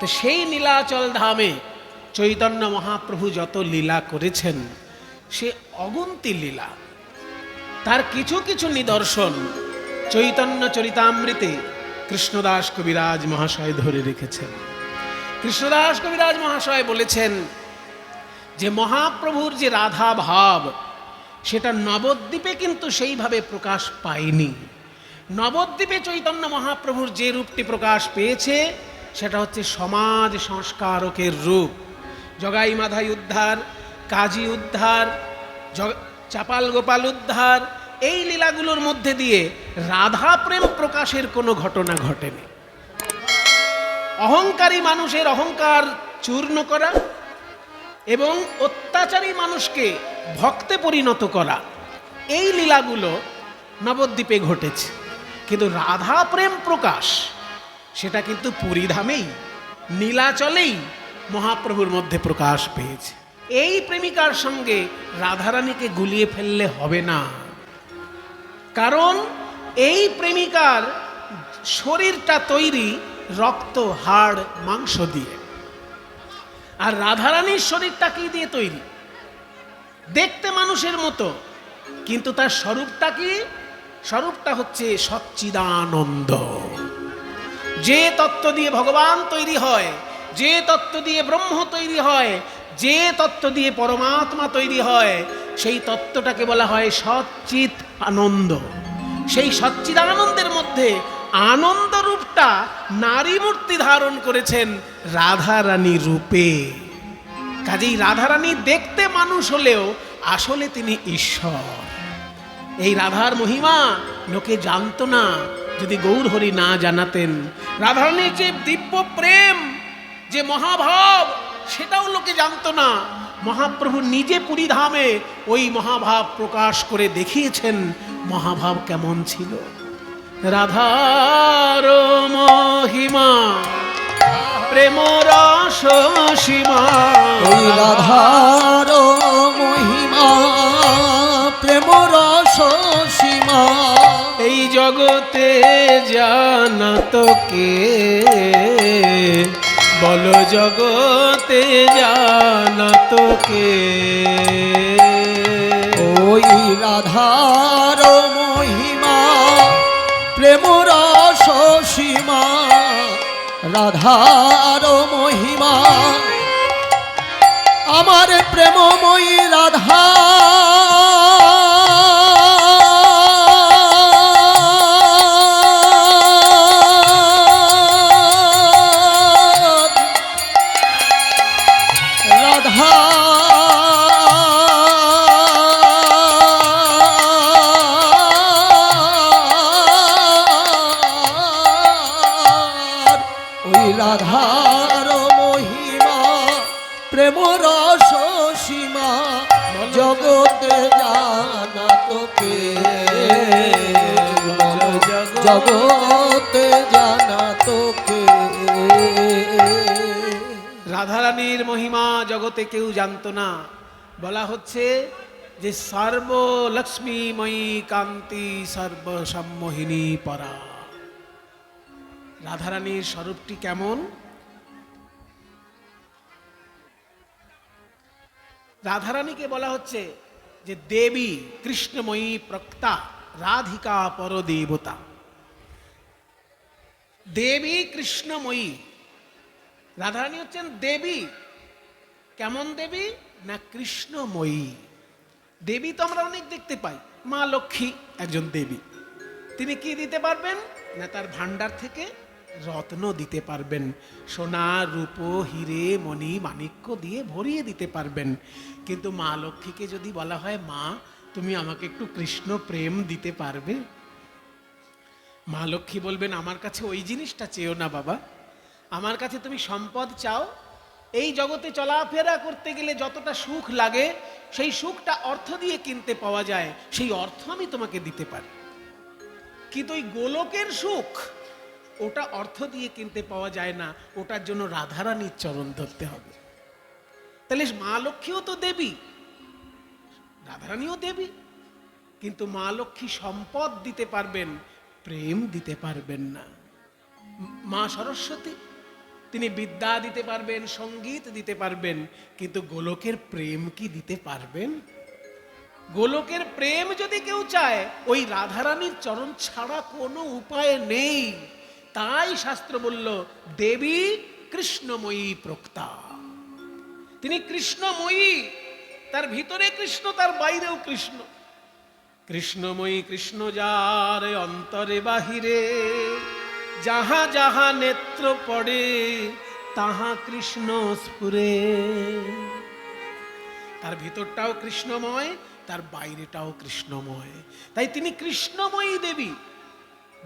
তো সেই নীলাচল ধামে চৈতন্য মহাপ্রভু যত লীলা করেছেন, সে অগুন্তি লীলা। তার কিছু কিছু নিদর্শন চৈতন্য চরিতামৃতে কৃষ্ণদাস কবিরাজ মহাশয় ধরে রেখেছেন। কৃষ্ণদাস কবিরাজ মহাশয় বলেছেন যে, মহাপ্রভুর যে রাধা ভাব, সেটা নবদ্বীপে কিন্তু সেইভাবে প্রকাশ পায়নি। নবদ্বীপে চৈতন্য মহাপ্রভুর যে রূপটি প্রকাশ পেয়েছে সেটা হচ্ছে সমাজ সংস্কারকের রূপ। জগাই মাধাই উদ্ধার, কাজী উদ্ধার চাপাল গোপাল উদ্ধার, এই লীলাগুলোর মধ্যে দিয়ে রাধা প্রেম প্রকাশের কোনো ঘটনা ঘটেনি। অহংকারী মানুষের অহংকার চূর্ণ করা এবং অত্যাচারী মানুষকে ভক্তে পরিণত করা, এই লীলাগুলো নবদ্বীপে ঘটেছে। কিন্তু রাধা প্রেম প্রকাশ সেটা কিন্তু পুরীধামেই নীলাচলেই মহাপ্রভুর মধ্যে প্রকাশ পেয়েছে। এই প্রেমিকার সঙ্গে রাধারানীকে গুলিয়ে ফেললে হবে না। কারণ এই প্রেমিকার শরীরটা তৈরি রক্ত, হাড়, মাংস দিয়ে। আর রাধারানীর শরীরটা কি দিয়ে তৈরি? দেখতে মানুষের মতো, কিন্তু তার স্বরূপটা কি? স্বরূপটা হচ্ছে সচ্চিদানন্দ। যে তত্ত্ব দিয়ে ভগবান তৈরি হয়, যে তত্ত্ব দিয়ে ব্রহ্ম তৈরি হয়, যে তত্ত্ব দিয়ে পরমাত্মা তৈরি হয়, সেই তত্ত্বটাকে বলা হয় সচ্চিত আনন্দ। সেই সচ্চিদানন্দের মধ্যে আনন্দ রূপটা নারী মূর্তি ধারণ করেছেন রাধারানী রূপে। কাজেই রাধারানী দেখতে মানুষ হলেও আসলে তিনি ঈশ্বর। এই রাধার মহিমা লোকে জানতো না যদি গৌরহরি না জানাতেন। রাধারানীর যে দিব্য প্রেম, যে মহাভাব, সেটাও লোকে জানতো না। মহাপ্রভু নিজে পুরীধামে ওই মহাভাব প্রকাশ করে দেখিয়েছেন মহাভাব কেমন ছিল। রাধার মহিমা, প্রেম সীমা। রাধার মহিমা, প্রেম রস সীমা। এই জগতে জানা তোকে বলো জগতে জানা তোকে ওই রাধার মহিমা প্রেম রস সীমা রাধার মহিমা। আমার প্রেমময়ী রাধা রাধা রাধারানীর মহিমা জগতে কেউ জানতো না। বলা হচ্ছে যে সর্বলক্ষ্মীময়ী কান্তি সর্বসম্মোহিনী পরা। রাধারানীর স্বরূপটি কেমন? রাধারানীকে বলা হচ্ছে যে দেবী কৃষ্ণময়ী প্রক্তা রাধিকা পরদেবতা। দেবী কৃষ্ণময়ী রাধারানী হচ্ছেন দেবী। কেমন দেবী? না কৃষ্ণময়ী। দেবী তো আমরা অনেক দেখতে পাই। মা লক্ষ্মী, একজন দেবী। তিনি কি দিতে পারবেন? না তার ভান্ডার থেকে রত্ন দিতে পারবেন। সোনা, রূপ, হিরে, মণি, মাণিক্য দিয়ে ভরিয়ে দিতে পারবেন। কিন্তু মা লক্ষ্মীকে যদি বলা হয়, মা, তুমি আমাকে একটু কৃষ্ণ প্রেম দিতে পারবে? মা লক্ষ্মী বলবেন, আমার কাছে ওই জিনিসটা চেয়েও না বাবা। আমার কাছে তুমি সম্পদ চাও, এই জগতে চলাফেরা করতে গেলে যতটা সুখ লাগে, সেই সুখটা অর্থ দিয়ে কিনতে পাওয়া যায়, সেই অর্থ আমি তোমাকে দিতে পারি। কিন্তু ওই গোলকের সুখ? ওটা অর্থ দিয়ে কিনতে পাওয়া যায় না, ওটার জন্য রাধারানীর চরণ ধরতে হবে। তাহলে মা লক্ষ্মীও তো দেবী, রাধারানীও দেবী, কিন্তু মা লক্ষ্মী সম্পদ দিতে পারবেন, প্রেম দিতে পারবেন না। মা সরস্বতী তিনি বিদ্যা দিতে পারবেন, সংগীত দিতে পারবেন, কিন্তু গোলকের প্রেম কি দিতে পারবেন? গোলকের প্রেম যদি কেউ চায়, ওই রাধারানীর চরণ ছাড়া কোনো উপায় নেই। তাই শাস্ত্র বলল, দেবী কৃষ্ণময়ী প্রক্তা। তিনি কৃষ্ণময়ী, তার ভিতরে কৃষ্ণ, তার বাইরেও কৃষ্ণ। কৃষ্ণময়ী কৃষ্ণ যার অন্তরে বাহিরে যাহা যাহা নেত্র পড়ে, তাহা কৃষ্ণ স্ফুরে। তার ভিতরটাও কৃষ্ণময়, তার বাইরেটাও কৃষ্ণময়। তাই তিনি কৃষ্ণময়ী দেবী।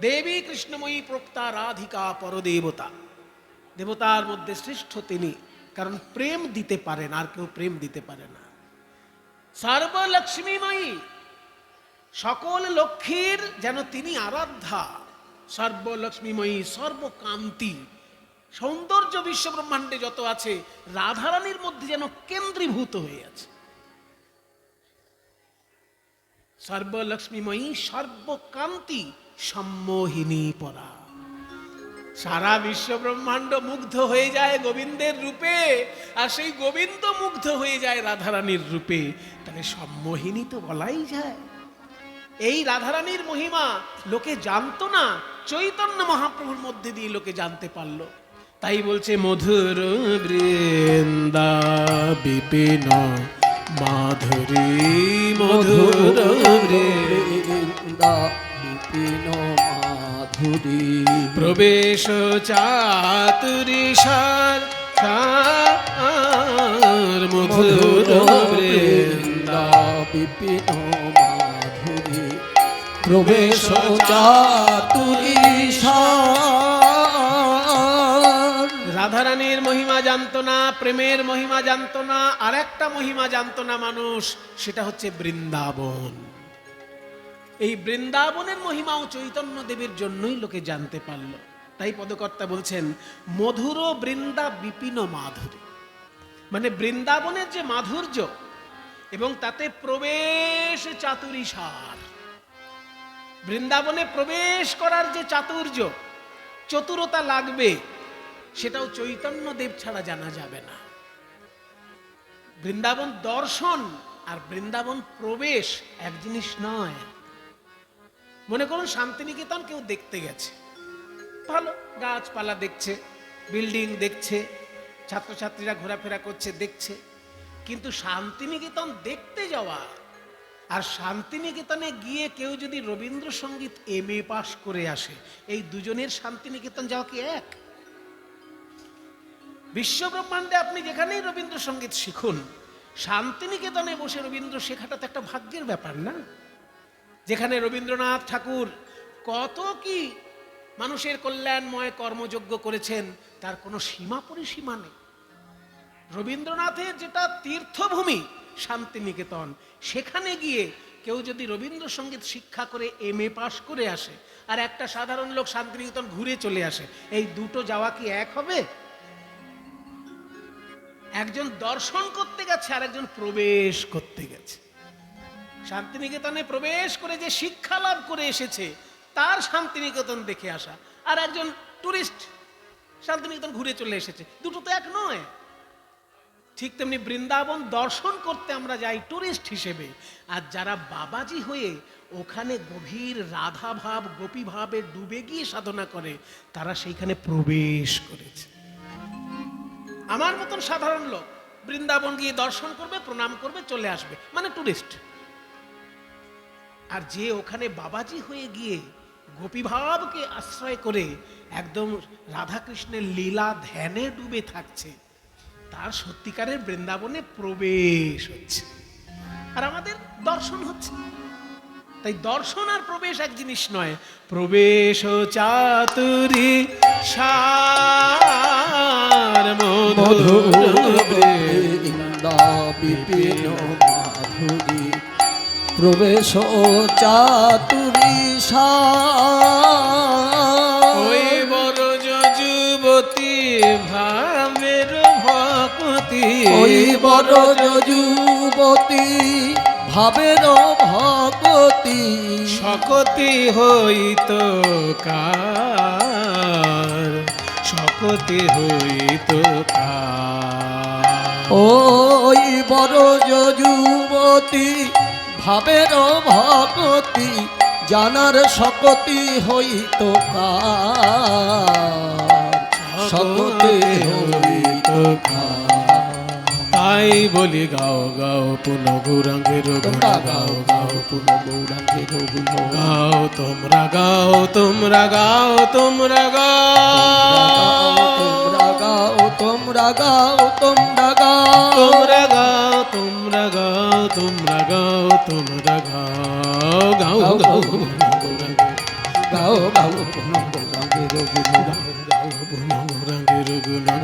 দেবী কৃষ্ণময়ী প্রক্তা রাধিকা পরদেবতা। দেবতার মধ্যে শ্রেষ্ঠ তিনি, কারণ প্রেম দিতে পারেন, আর কেউ প্রেম দিতে পারে না। সর্বলক্ষ্মীময়ী, সকল লক্ষ্মীর যেন তিনি আরাধ্যা। সর্বলক্ষ্মীময়ী, সর্বকান্তি। সৌন্দর্য বিশ্ব ব্রহ্মাণ্ডে যত আছে, রাধারানীর মধ্যে যেন কেন্দ্রীভূত হয়ে আছে। সর্বলক্ষ্মীময়ী, সর্বকান্তি, সম্মোহিনী পরা। সারা বিশ্ব ব্রহ্মাণ্ড মুগ্ধ হয়ে যায় গোবিন্দের রূপে, আর সেই গোবিন্দ মুগ্ধ হয়ে যায় রাধারানীর রূপে। তাহলে সম্মোহিনী তো বলাই যায়। এই রাধারানীর মহিমা লোকে জানতো না, চৈতন্য মহাপ্রভুর মধ্যে দিয়ে লোকে জানতে পারল। তাই বলছে, মধুর বৃন্দা বিপিন, মাধুরী মধুর বৃন্দা বিপিন, মাধুরী প্রবেশ চাতুরি সার মধুর বৃন্দা বিপিন প্রবেশ রাধারানীর মহিমা জানতো না প্রেমের মহিমা জানতো না আর একটা মহিমা জানতো না মানুষ, সেটা হচ্ছে বৃন্দাবন। এই বৃন্দাবনের মহিমাও চৈতন্য দেবের জন্যই লোকে জানতে পারল। তাই পদকর্তা বলছেন, মধুর বৃন্দা বিপিন মাধুরী। মানে বৃন্দাবনের যে মাধুর্য, এবং তাতে প্রবেশ চাতুরী সার বৃন্দাবনে প্রবেশ করার যে চাতুর্য, চতুরতা লাগবে, সেটাও চৈতন্য দেব ছাড়া জানা যাবে না। বৃন্দাবন দর্শন আর বৃন্দাবন প্রবেশ এক জিনিস নয়। মনে করুন শান্তিনিকেতন কেউ দেখতে গেছে। ভালো, গাছপালা দেখছে, বিল্ডিং দেখছে, ছাত্রছাত্রীরা ঘোরাফেরা করছে, দেখছে। কিন্তু শান্তিনিকেতন দেখতে যাওয়া আর শান্তিনিকেতনে গিয়ে কেউ যদি রবীন্দ্রসঙ্গীত এম এ পাশ করে আসে, এই দুজনের শান্তিনিকেতন যাওয়া কি এক? বিশ্বব্রহ্মাণ্ডে আপনি যেখানেই রবীন্দ্রসঙ্গীত শিখুন, শান্তিনিকেতনে বসে রবীন্দ্র শেখাটা তো একটা ভাগ্যের ব্যাপার না? যেখানে রবীন্দ্রনাথ ঠাকুর কত কি মানুষের কল্যাণময় কর্মযজ্ঞ করেছেন, তার কোনো সীমা পরিসীমা নেই। রবীন্দ্রনাথের যেটা তীর্থভূমি শান্তিনিকেতন। সেখানে গিয়ে কেউ যদি রবীন্দ্রসঙ্গীত শিক্ষা করে এম এ পাশ করে আসে, আর একটা সাধারণ লোক শান্তিনিকেতন ঘুরে চলে আসে, এই দুটো যাওয়া কি এক হবে? একজন দর্শন করতে গেছে, আর একজন প্রবেশ করতে গেছে। শান্তিনিকেতনে প্রবেশ করে যে শিক্ষা লাভ করে এসেছে, তার শান্তিনিকেতন দেখে আসা। আর একজন টুরিস্ট শান্তিনিকেতন ঘুরে চলে এসেছে। দুটো তো এক নয়। ঠিক তেমনি বৃন্দাবন দর্শন করতে আমরা যাই টুরিস্ট হিসেবে। আর যারা বাবাজি হয়ে ওখানে গভীর রাধাভাব গোপীভাবে ডুবে গিয়ে সাধনা করে, তারা সেইখানে প্রবেশ করেছে। আমার মতন সাধারণ লোক বৃন্দাবন গিয়ে দর্শন করবে, প্রণাম করবে, চলে আসবে। মানে টুরিস্ট আর যে ওখানে বাবাজি হয়ে গিয়ে গোপীভাবকে আশ্রয় করে একদম রাধাকৃষ্ণের লীলা ধ্যানে ডুবে থাকছে তার সত্যিকারের বৃন্দাবনে প্রবেশ হচ্ছে আর আমাদের দর্শন হচ্ছে তাই দর্শন আর প্রবেশ এক জিনিস নয় প্রবেশ চাতুরি প্রবেশ চাতুরী ওই বড় যুবতী ভাবের ভগতি। সকতি হইত কার? সকতি হইত কার। ওই বড় যুবতী ভাবের ভগতি জানার শকতি হইত কার? শকতি হইত কার। তাই বলি গাও গাও পুন গৌরাঙ্গের গাও গাও গাও পুন গৌরাঙ্গের গাও তোমরা গাও তোমরা গাও তোমরা গাও তোমরা গাও তোমরা গাও তোমরা গাও তোমরা গাও তোমরা গাও তোমরা গাও তোমরা গাও গাও গাও গাও গাও গাও পুন গৌরাঙ্গের গুণ গাও পুন গৌরাঙ্গের গুণ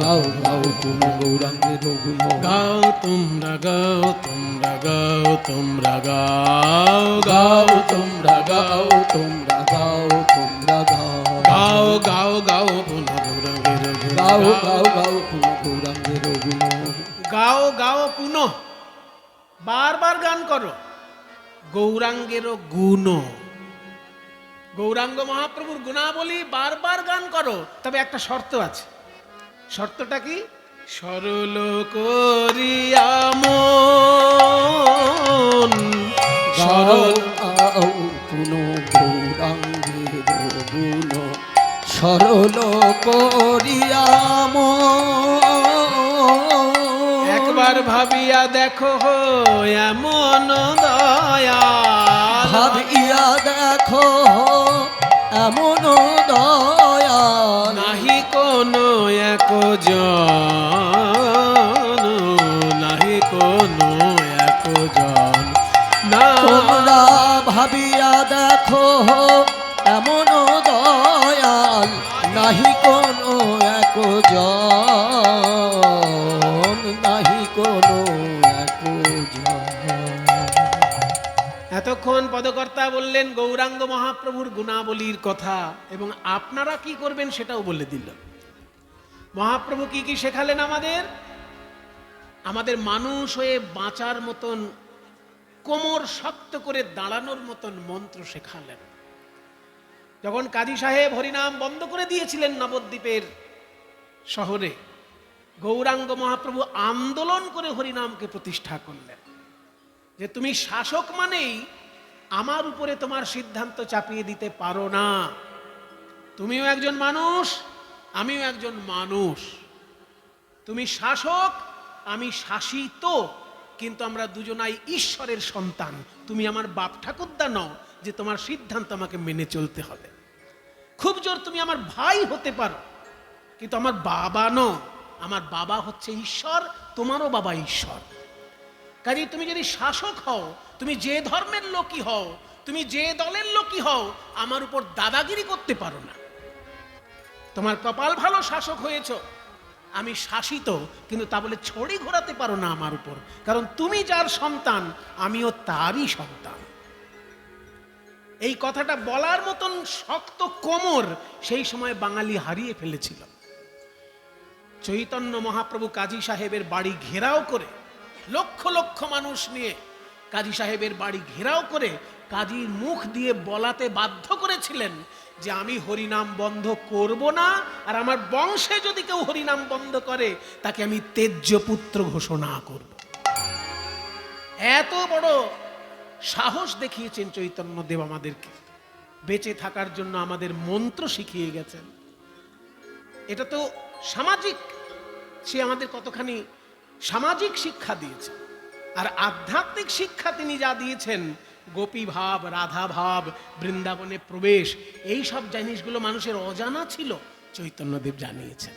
গাও গাও পুন গৌরাঙ্গের গুণ গাও তোমরা গাও তোমরা গাও তোমরা গাও গাও তোমরা গাও তোমরা গাও তোমরা গাও। গাও গাও গাও পুন গৌরাঙ্গের গুণ গাও গাও গাও পুন গৌরাঙ্গের গুণ গাও গাও পুনঃ। বারবার গান করো। গৌরাঙ্গেরও গুণ গৌরাঙ্গ মহাপ্রভুর গুণাবলী বারবার গান করো। তবে একটা শর্ত আছে। শর্তটা কি সরল করিয়া মন সরল পুন গৌরাঙ্গের গুণ সরল করিয়া মন। একবার ভাবিয়া দেখো হো এমন দয়াল ভাবিয়া দেখো এমন দয়াল নাহি কোনো এক জন নাহি কোনো এক জন না। তোমরা ভাবিয়া দেখো এমন দয়াল নাহি কোনো এক জন নাহি কোনো এক জন এতক্ষণ পদকর্তা বললেন, গৌরাঙ্গ মহাপ্রভুর গুণাবলীর কথা। এবং আপনারা কি করবেন সেটাও বলে দিল। মহাপ্রভু কি কি শেখালেন আমাদের? আমাদের মানুষ হয়ে বাঁচার মতন, কোমর শক্ত করে দাঁড়ানোর মতন মন্ত্র শেখালেন। যখন কাজী সাহেব হরিনাম বন্ধ করে দিয়েছিলেন নবদ্বীপের শহরে, গৌরাঙ্গ মহাপ্রভু আন্দোলন করে হরিনামকে প্রতিষ্ঠা করলেন। যে তুমি শাসক মানেই আমার উপরে তোমার সিদ্ধান্ত চাপিয়ে দিতে পারো না। তুমিও একজন মানুষ, আমিও একজন মানুষ। তুমি শাসক, আমি শাসিত, কিন্তু আমরা দুজনাই ঈশ্বরের সন্তান। তুমি আমার বাপ ঠাকুরদা নও, যে তোমার সিদ্ধান্ত আমাকে মেনে চলতে হবে। খুব জোর তুমি আমার ভাই হতে পারো, কিন্তু আমার বাবা নও। আমার বাবা হচ্ছে ঈশ্বর, তোমারও বাবা ঈশ্বর। কাজে তুমি যদি শাসক হও, তুমি যে ধর্মের লোকই হও, তুমি যে দলের লোকই হও, আমার উপর দাদাগিরি করতে পারো না। তোমার কপাল ভালো শাসক হয়েছ। আমি শাসিত, কিন্তু তা বলে ছড়ি ঘোরাতে পারো না আমার উপর। কারণ তুমি যার সন্তান, আমিও তারই সন্তান। এই কথাটা বলার মতন শক্ত কোমর সেই সময় বাঙালি হারিয়ে ফেলেছিল। চৈতন্য মহাপ্রভু কাজী সাহেবের বাড়ি ঘেরাও করে লক্ষ লক্ষ মানুষ নিয়ে কাজী সাহেবের বাড়ি ঘেরাও করে কাজীর মুখ দিয়ে বলাতে বাধ্য করেছিলেন যে আমি হরিনাম বন্ধ করব না, আর আমার বংশে যদি কেউ হরিনাম বন্ধ করে, তাকে আমি তেজ্য পুত্র ঘোষণা করব। এত বড় সাহস দেখিয়েছেন চৈতন্য দেব আমাদেরকে। বেঁচে থাকার জন্য আমাদের মন্ত্র শিখিয়ে গেছেন। এটা তো সামাজিক। সে আমাদের কতখানি সামাজিক শিক্ষা দিয়েছে। আর আধ্যাত্মিক শিক্ষা তিনি যা দিয়েছেন গোপী ভাব রাধা ভাব বৃন্দাবনে প্রবেশ, এই সব জিনিসগুলো মানুষের অজানা ছিল, চৈতন্যদেব জানিয়েছেন।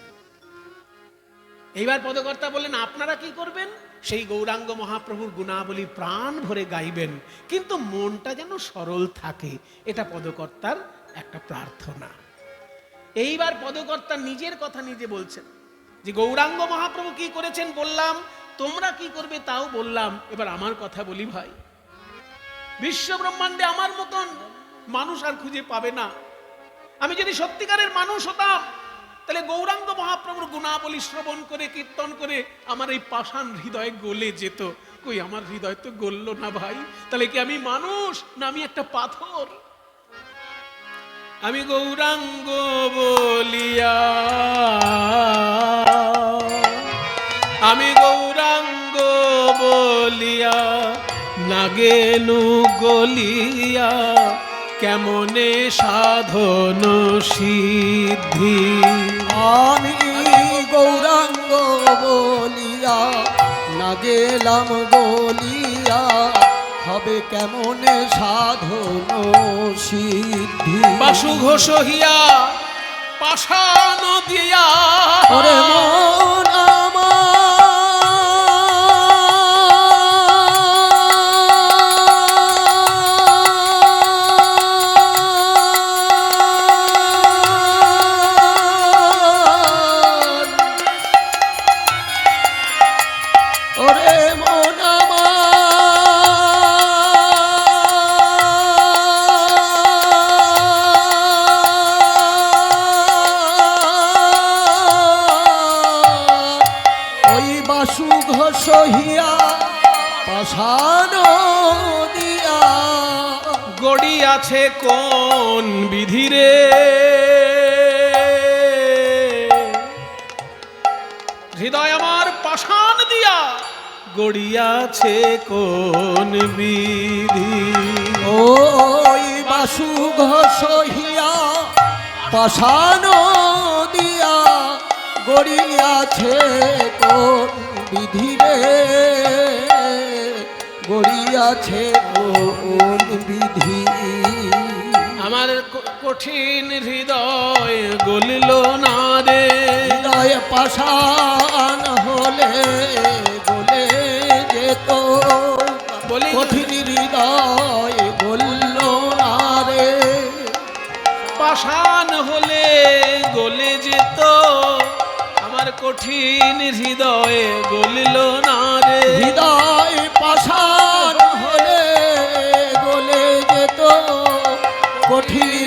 এইবার পদকর্তা বললেন, আপনারা কি করবেন? সেই গৌরাঙ্গ মহাপ্রভুর গুণাবলী প্রাণ ভরে গাইবেন, কিন্তু মনটা যেন সরল থাকে। এটা পদকর্তার একটা প্রার্থনা। এইবার পদকর্তা নিজের কথা নিজে বলছেন। যে গৌরাঙ্গ মহাপ্রভু কি করেছেন বললাম, তোমরা কি করবে তাও বললাম, এবার আমার কথা বলি ভাই। বিশ্ব ব্রহ্মাণ্ডে আমার মতন মানুষ আর খুঁজে পাবে না। আমি যদি সত্যিকারের মানুষ হতাম, তাহলে গৌরাঙ্গ মহাপ্রভুর গুণাবলী শ্রবণ করে, কীর্তন করে আমার এই পাষাণ হৃদয় গলে যেত। কই, আমার হৃদয় তো গলল না ভাই? তাহলে কি আমি মানুষ না আমি একটা পাথর? আমি গৌরাঙ্গ বলিয়া নাগেনু গলিয়া কেমনে সাধন সিদ্ধি? আমি গৌরাঙ্গ বলিয়া না গেলাম বলিয়া হবে কেমনে সাধন সিদ্ধি? বাসু ঘোষ হিয়া পাষাণ দিয়া। ওরে মন আছে কোন বিধিরে হৃদয় আমার পাষাণ দিয়া গড়িয়াছে কোন বিধি? ওই বাসু ঘষহিয়া পাশান দিয়া গড়িয়াছে কোন বিধিরে গড়িয়াছে কোন বিধি? আমার কঠিন হৃদয় গলিল না রে। হৃদয় পাশান হলে বলে যেত। বলি কঠিন হৃদয় গলিল না রে। পাষাণ হলে গলে যেত। আমার কঠিন হৃদয় গলিল না রে। হৃদয় পাশান কঠিন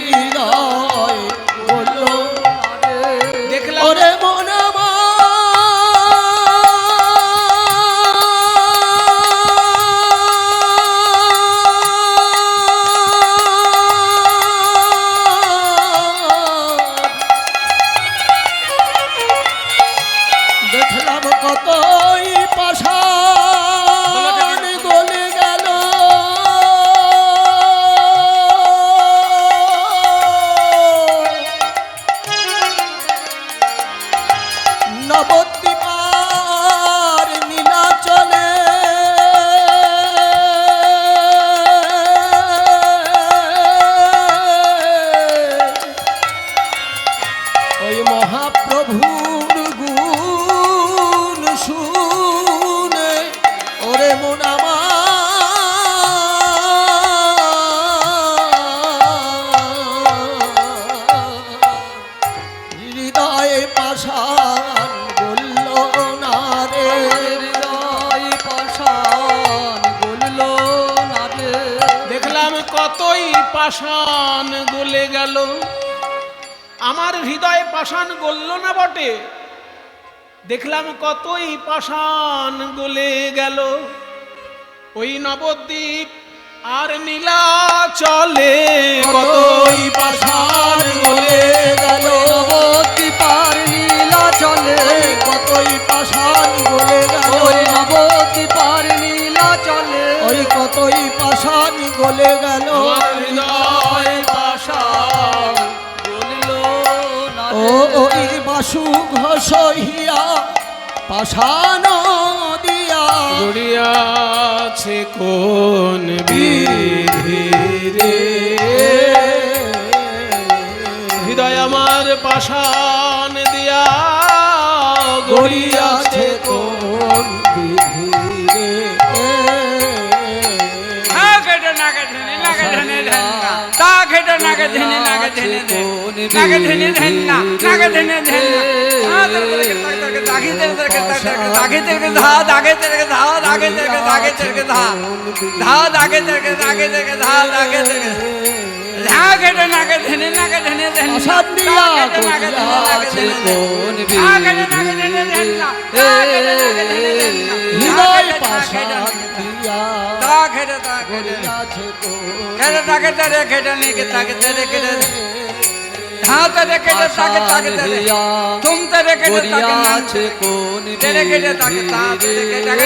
দেখলাম কতই পাষাণ গলে গেল। ওই নবদ্বীপ আর নীলা চলে কতই পাষাণ গলে গেল। নবদ্বীপার নীলা চলে কতই পাশান গলে গেল। ওই নবদ্বীপার নীলা চলে ওই কতই পাশান গলে গেল। হৃদয় পাষাণ গলিল না ও ওই সহিয়া পাশান দিয়া গড়িয়াছে কোন বিধিরে? হৃদয় আমার পাষাণ দিয়া গড়িয়াছে তাগে নাগে ধনে নাগে ধনে নাগে ধনে ধন্না নাগে ধনে ধন্না দাগে তেরকে দাগে তেরকে ধা দাগে তেরকে ধা দাগে তেরকে দাগে তেরকে ধা ধা দাগে তেরকে দাগে তেরকে ধা দাগে তেরকে নাগে নাগে ধনে নাগে ধনে ধন্না আসাদ দিয়া নাগে ধনে নাগে গড়িয়াছে ধনে কোন নাগে বিধি নাগে ধনে ধন্না নাগে নাগে ধনে ধন্না হৃদয় পাশান দিয়া দাগে দাগে গড়িয়াছে কোন কেটে তাকে তেরে কেটে নিয়ে তাকে তেরে কেটে। হিয়া কোন তেরে কেটে দে তাকে তুমতে রেখে দে তাকে না গড়িয়াছে কোন তেরে কেটে তাকে তাতে রেখে তাকে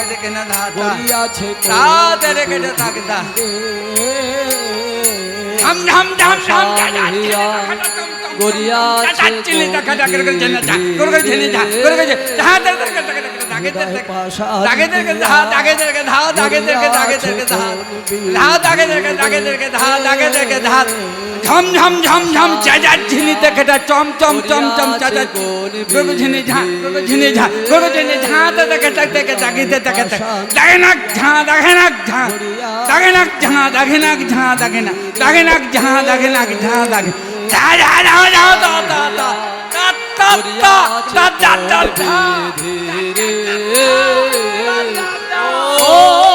দেখে না ধাতে রেখে দে তাকে তাতে রেখে তাকে দেখে না ধাতে গড়িয়াছে ধাতে রেখে দে তাকে তা ঝম ঝম ঝম ঝম যা যা গড়িয়াছে চিলি টাকা টাকা করে জেনে যা করে করে জেনে যা করে করে যা দাগে দাগে দাগে দাগে দাগে দাগে ধা দাগে দাগে ধা দাগে দাগে দাগে দাগে ধা ধা দাগে দাগে দাগে দাগে ধা দাগে দাগে ধা। ঝম ঝম ঝম ঝম চাজা ঝিনি দেখে দা চম চম চম চম চাজা গোগো ঝিনি ঝা গোগো ঝিনি ঝা গোগো ঝিনি ঝা দা দাগে দাগে দাগে দাগে দাগে দাগে নাক ঝা দাগে নাক ঝা দাগে নাক ঝা দাগে নাক ঝা দাগে নাক দাগে নাক ঝা দাগে নাক ঝা দাগে ধা ধা ধা তা তা তা তা তা তা ও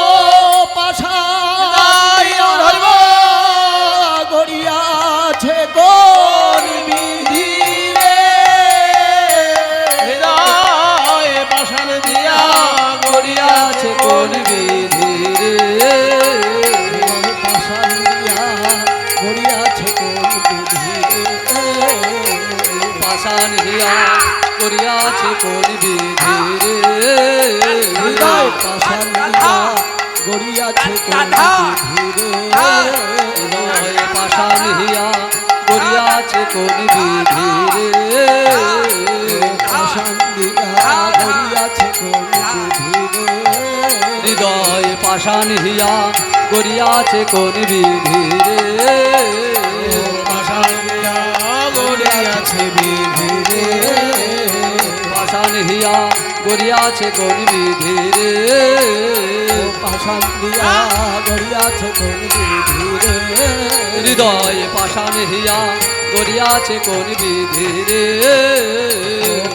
পাশান দিয়া গড়িয়াছে কোন বিধি গড়িয়াছে কোন বিধি রে পাশান হিয়া গড়িয়াছে কোন বিধি রে পাশান দিয়া গড়িয়াছে কোন বিধি হৃদয় পাষাণ হিয়া গড়িয়াছে কোন বিধি রে পাষাণ গেছে বিধি রে পাষাণ হিয়া গড়িয়াছে কোন বিধি রে পাষাণ হিয়া গড়িয়াছে কোন বিধি রে হৃদয় পাষাণ হিয়া গড়িয়াছে কোন বিধি রে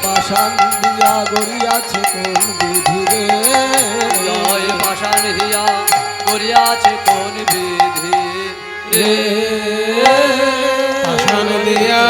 পাষাণ হিয়া গড়িয়াছে কোন বিধি রে হৃদয় পাষাণ হিয়া গড়িয়াছে কোন বিধি রে জাহান দিয়া